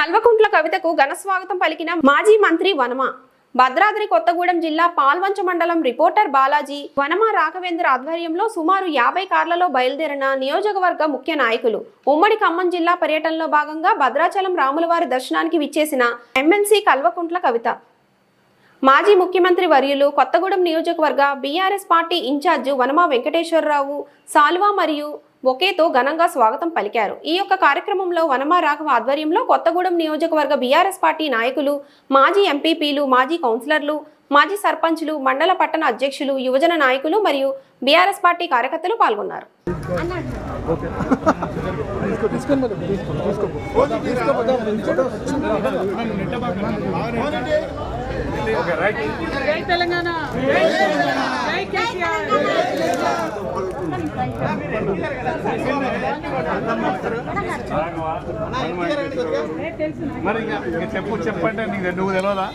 కల్వకుంట్ల కవితకు ఘన స్వాగతం పలికిన మాజీ మంత్రి వనమ. భద్రాద్రి కొత్తగూడెం జిల్లా పాల్వంచ మండలం రిపోర్టర్ బాలాజీ వనమ రాఘవేంద్ర ఆధ్వర్యంలో సుమారు యాభై కార్లలో బయలుదేరిన నియోజకవర్గ ముఖ్య నాయకులు ఉమ్మడి ఖమ్మం జిల్లా పర్యటనలో భాగంగా భద్రాచలం రాములవారి దర్శనానికి విచ్చేసిన ఎమ్మెల్సీ కల్వకుంట్ల కవిత. మాజీ ముఖ్యమంత్రి వర్యులు కొత్తగూడెం నియోజకవర్గ BRS party incharge Vanama Venkateswararao Salwa మరియు బొకేతో ఘనంగా స్వాగతం పలికారు. ఈ యొక్క కార్యక్రమంలో వనమా రాఘవ ఆధ్వర్యంలో కొత్తగూడెం నియోజకవర్గ బీఆర్ఎస్ పార్టీ నాయకులు మాజీ ఎంపీపీలు మాజీ కౌన్సిలర్లు మాజీ సర్పంచ్లు మండల పట్టణ అధ్యక్షులు యువజన నాయకులు మరియు బీఆర్ఎస్ పార్టీ కార్యకర్తలు పాల్గొన్నారు. తెలంగాణ. మరి చెప్పు చెప్పంటే నీకు నువ్వు తెలియదా